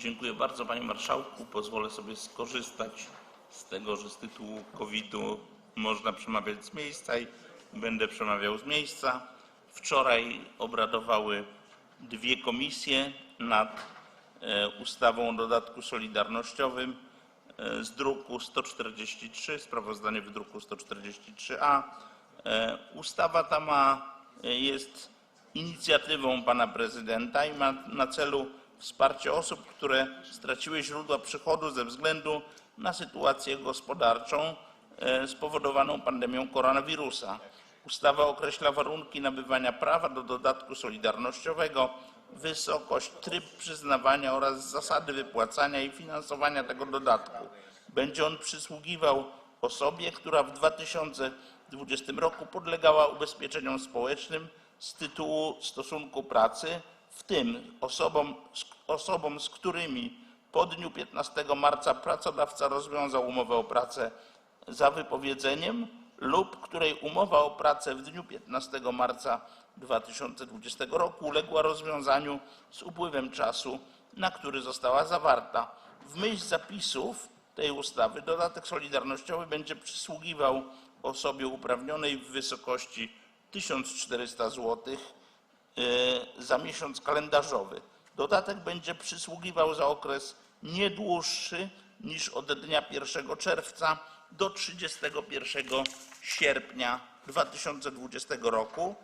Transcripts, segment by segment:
Dziękuję bardzo Panie Marszałku. Pozwolę sobie skorzystać z tego, że z tytułu COVID-u można przemawiać z miejsca i będę przemawiał z miejsca. Wczoraj obradowały dwie komisje nad e, ustawą o dodatku solidarnościowym e, z druku 143, sprawozdanie w druku 143a. E, Ustawa ta ma, jest inicjatywą pana prezydenta i ma na celu wsparcie osób, które straciły źródła przychodu ze względu na sytuację gospodarczą e, spowodowaną pandemią koronawirusa. Ustawa określa warunki nabywania prawa do dodatku solidarnościowego, wysokość, tryb przyznawania oraz zasady wypłacania i finansowania tego dodatku. Będzie on przysługiwał osobie, która w 2020 roku podlegała ubezpieczeniom społecznym z tytułu stosunku pracy, w tym osobom, osobom, z którymi po dniu 15 marca pracodawca rozwiązał umowę o pracę za wypowiedzeniem lub której umowa o pracę w dniu 15 marca 2020 roku uległa rozwiązaniu z upływem czasu, na który została zawarta. W myśl zapisów tej ustawy dodatek solidarnościowy będzie przysługiwał osobie uprawnionej w wysokości 1400 zł e, za miesiąc kalendarzowy. Dodatek będzie przysługiwał za okres nie dłuższy niż od dnia 1 czerwca do 31 sierpnia 2020 roku,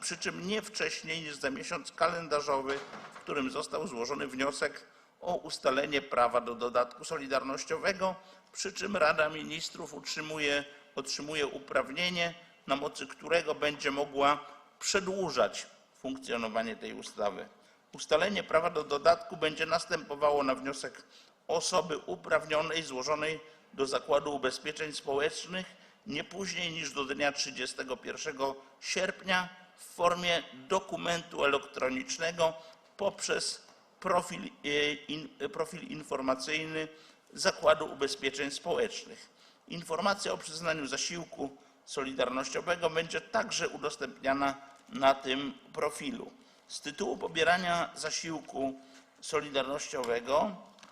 przy czym nie wcześniej niż za miesiąc kalendarzowy, w którym został złożony wniosek o ustalenie prawa do dodatku solidarnościowego, przy czym Rada Ministrów utrzymuje, otrzymuje uprawnienie, na mocy którego będzie mogła przedłużać funkcjonowanie tej ustawy. Ustalenie prawa do dodatku będzie następowało na wniosek osoby uprawnionej złożonej do Zakładu Ubezpieczeń Społecznych nie później niż do dnia 31 sierpnia w formie dokumentu elektronicznego poprzez profil, e, in, profil informacyjny Zakładu Ubezpieczeń Społecznych. Informacja o przyznaniu zasiłku solidarnościowego będzie także udostępniana na tym profilu. Z tytułu pobierania zasiłku solidarnościowego,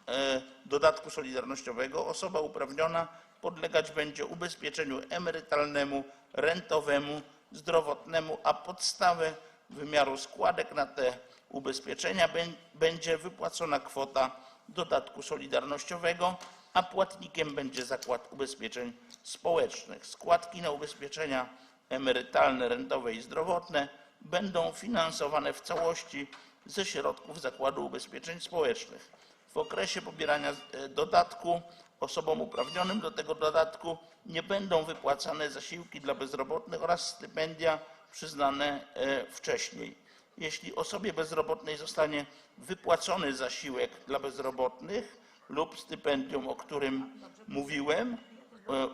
e, dodatku solidarnościowego, osoba uprawniona podlegać będzie ubezpieczeniu emerytalnemu, rentowemu, zdrowotnemu, a podstawę wymiaru składek na te ubezpieczenia bę- będzie wypłacona kwota dodatku solidarnościowego, a płatnikiem będzie Zakład Ubezpieczeń Społecznych. Składki na ubezpieczenia emerytalne, rentowe i zdrowotne będą finansowane w całości ze środków Zakładu Ubezpieczeń Społecznych. W okresie pobierania e, dodatku osobom uprawnionym do tego dodatku nie będą wypłacane zasiłki dla bezrobotnych oraz stypendia przyznane e, wcześniej. Jeśli osobie bezrobotnej zostanie wypłacony zasiłek dla bezrobotnych lub stypendium, o którym mówiłem,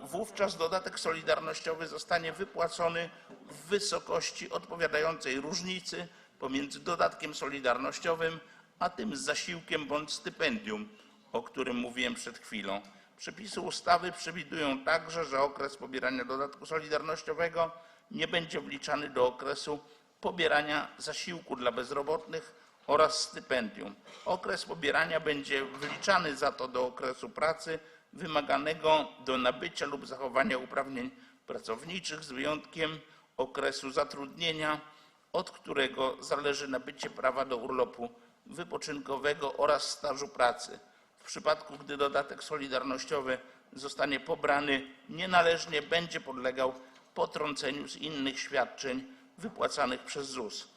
wówczas dodatek solidarnościowy zostanie wypłacony w wysokości odpowiadającej różnicy pomiędzy dodatkiem solidarnościowym a tym zasiłkiem bądź stypendium, o którym mówiłem przed chwilą. Przepisy ustawy przewidują także, że okres pobierania dodatku solidarnościowego nie będzie wliczany do okresu pobierania zasiłku dla bezrobotnych oraz stypendium. Okres pobierania będzie wliczany za to do okresu pracy wymaganego do nabycia lub zachowania uprawnień pracowniczych z wyjątkiem okresu zatrudnienia, od którego zależy nabycie prawa do urlopu wypoczynkowego oraz stażu pracy. W przypadku, gdy dodatek solidarnościowy zostanie pobrany nienależnie, będzie podlegał potrąceniu z innych świadczeń wypłacanych przez ZUS.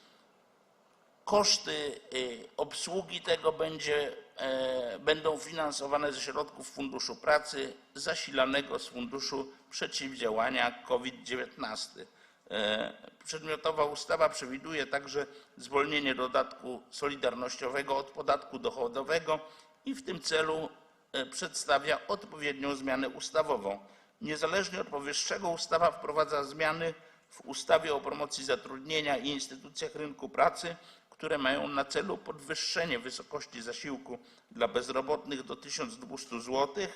Koszty y, obsługi tego będzie, e, będą finansowane ze środków Funduszu Pracy zasilanego z Funduszu Przeciwdziałania COVID-19. E, Przedmiotowa ustawa przewiduje także zwolnienie dodatku solidarnościowego od podatku dochodowego i w tym celu e, przedstawia odpowiednią zmianę ustawową. Niezależnie od powyższego ustawa wprowadza zmiany w ustawie o promocji zatrudnienia i instytucjach rynku pracy, które mają na celu podwyższenie wysokości zasiłku dla bezrobotnych do 1200 zł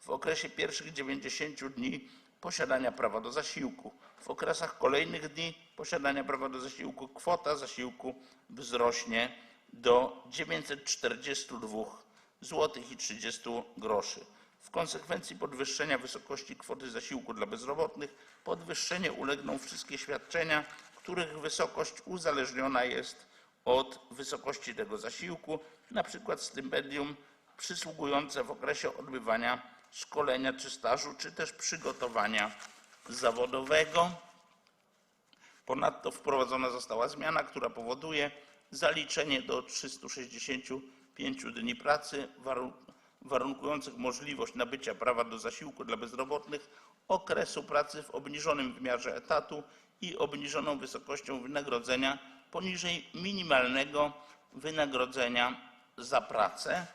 w okresie pierwszych 90 dni posiadania prawa do zasiłku. W okresach kolejnych dni posiadania prawa do zasiłku kwota zasiłku wzrośnie do 942 zł i 30 groszy. W konsekwencji podwyższenia wysokości kwoty zasiłku dla bezrobotnych podwyższeniu ulegną wszystkie świadczenia, których wysokość uzależniona jest od wysokości tego zasiłku, przykład stypendium przysługujące w okresie odbywania szkolenia czy stażu, czy też przygotowania zawodowego. Ponadto wprowadzona została zmiana, która powoduje zaliczenie do 365 dni pracy warun- warunkujących możliwość nabycia prawa do zasiłku dla bezrobotnych okresu pracy w obniżonym wymiarze etatu i obniżoną wysokością wynagrodzenia poniżej minimalnego wynagrodzenia za pracę.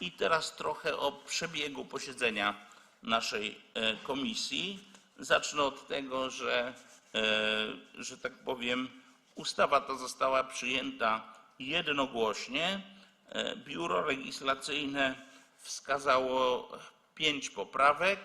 I teraz trochę o przebiegu posiedzenia naszej e, komisji. Zacznę od tego, że, e, że tak powiem, ustawa ta została przyjęta jednogłośnie. E, Biuro Legislacyjne wskazało pięć poprawek.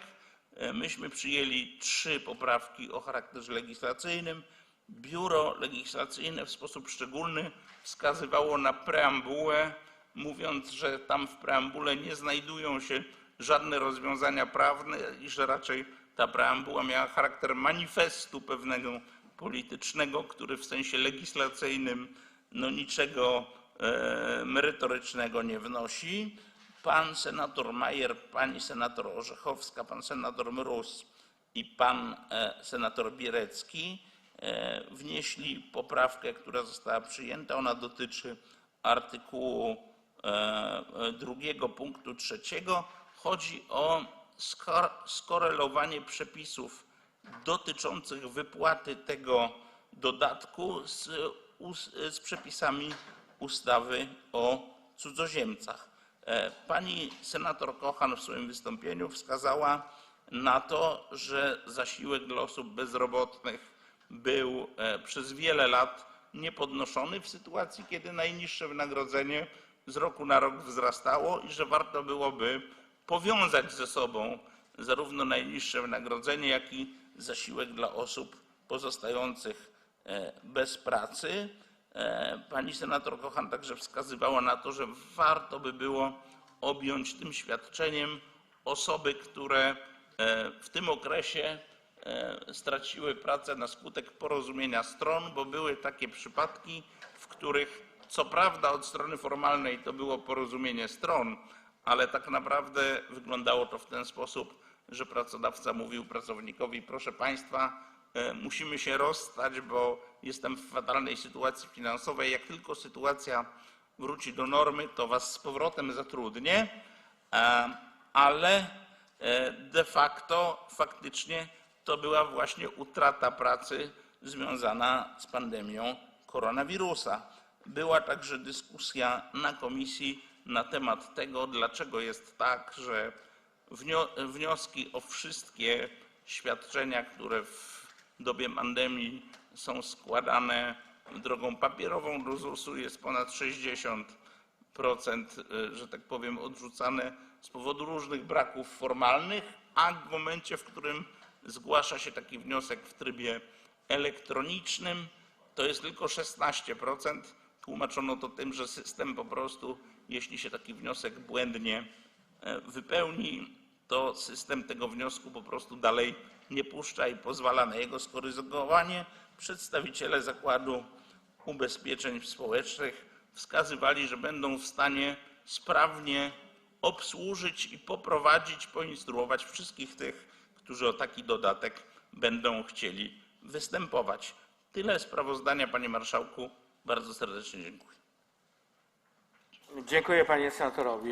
Myśmy przyjęli trzy poprawki o charakterze legislacyjnym. Biuro Legislacyjne w sposób szczególny wskazywało na preambułę, mówiąc, że tam w preambule nie znajdują się żadne rozwiązania prawne i że raczej ta preambuła miała charakter manifestu pewnego politycznego, który w sensie legislacyjnym no niczego e, merytorycznego nie wnosi. Pan senator Majer, pani senator Orzechowska, pan senator Mróz i pan e, senator Bierecki wnieśli poprawkę, która została przyjęta. Ona dotyczy artykułu e, e, drugiego punktu trzeciego. Chodzi o skor- skorelowanie przepisów dotyczących wypłaty tego dodatku z, z przepisami ustawy o cudzoziemcach. E, Pani senator Kochan w swoim wystąpieniu wskazała na to, że zasiłek dla osób bezrobotnych był e, przez wiele lat niepodnoszony w sytuacji, kiedy najniższe wynagrodzenie z roku na rok wzrastało i że warto byłoby powiązać ze sobą zarówno najniższe wynagrodzenie, jak i zasiłek dla osób pozostających e, bez pracy. E, Pani senator Kochan także wskazywała na to, że warto by było objąć tym świadczeniem osoby, które w tym okresie straciły pracę na skutek porozumienia stron, bo były takie przypadki, w których co prawda od strony formalnej to było porozumienie stron, ale tak naprawdę wyglądało to w ten sposób, że pracodawca mówił pracownikowi: Proszę Państwa, e, musimy się rozstać, bo jestem w fatalnej sytuacji finansowej. Jak tylko sytuacja wróci do normy, to Was z powrotem zatrudnię, E, ale e, de facto faktycznie to była właśnie utrata pracy związana z pandemią koronawirusa. Była także dyskusja na komisji na temat tego, dlaczego jest tak, że wnio- wnioski o wszystkie świadczenia, które w dobie pandemii są składane drogą papierową do ZUS-u jest ponad 60 procent, y, że tak powiem, odrzucane z powodu różnych braków formalnych, a w momencie, w którym zgłasza się taki wniosek w trybie elektronicznym, to jest tylko 16%. Tłumaczono to tym, że system po prostu, jeśli się taki wniosek błędnie e, wypełni, to system tego wniosku po prostu dalej nie puszcza i pozwala na jego skorygowanie. Przedstawiciele Zakładu Ubezpieczeń Społecznych wskazywali, że będą w stanie sprawnie obsłużyć i poprowadzić, poinstruować wszystkich tych, którzy o taki dodatek będą chcieli występować. Tyle sprawozdania, panie marszałku. Bardzo serdecznie dziękuję. Dziękuję panie senatorowi.